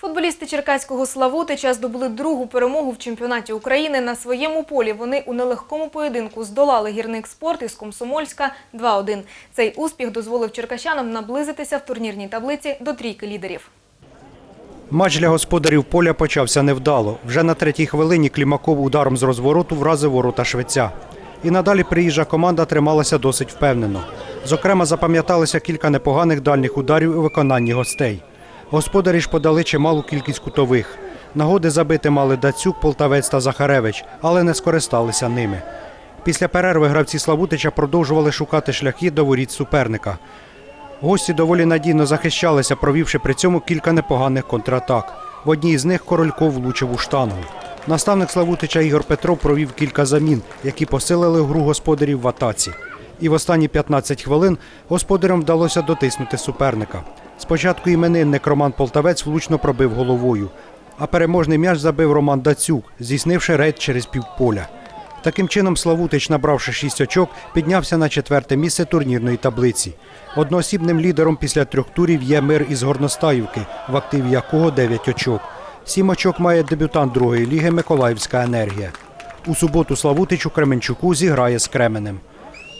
Футболісти Черкаського Славутича здобули другу перемогу в чемпіонаті України. На своєму полі вони у нелегкому поєдинку здолали гірник спорт із Комсомольська 2-1. Цей успіх дозволив черкащанам наблизитися в турнірній таблиці до трійки лідерів. Матч для господарів поля почався невдало. Вже на третій хвилині Клімаков ударом з розвороту вразив ворота швеця. І надалі приїжджа команда трималася досить впевнено. Зокрема, запам'яталися кілька непоганих дальніх ударів у виконанні гостей. Господарі ж подали чималу кількість кутових. Нагоди забити мали Дацюк, Полтавець та Захаревич, але не скористалися ними. Після перерви гравці Славутича продовжували шукати шляхи до воріт суперника. Гості доволі надійно захищалися, провівши при цьому кілька непоганих контратак. В одній з них Корольков влучив у штангу. Наставник Славутича Ігор Петров провів кілька замін, які посилили гру господарів в атаці. І в останні 15 хвилин господарям вдалося дотиснути суперника. Спочатку іменинник Роман Полтавець влучно пробив головою, а переможний м'яч забив Роман Дацюк, здійснивши рейд через півполя. Таким чином, Славутич, набравши шість очок, піднявся на четверте місце турнірної таблиці. Одноосібним лідером після трьох турів є мир із Горностаївки, в активі якого 9 очок. Сім очок має дебютант другої ліги Миколаївська енергія. У суботу Славутич у Кременчуку зіграє з Кременем.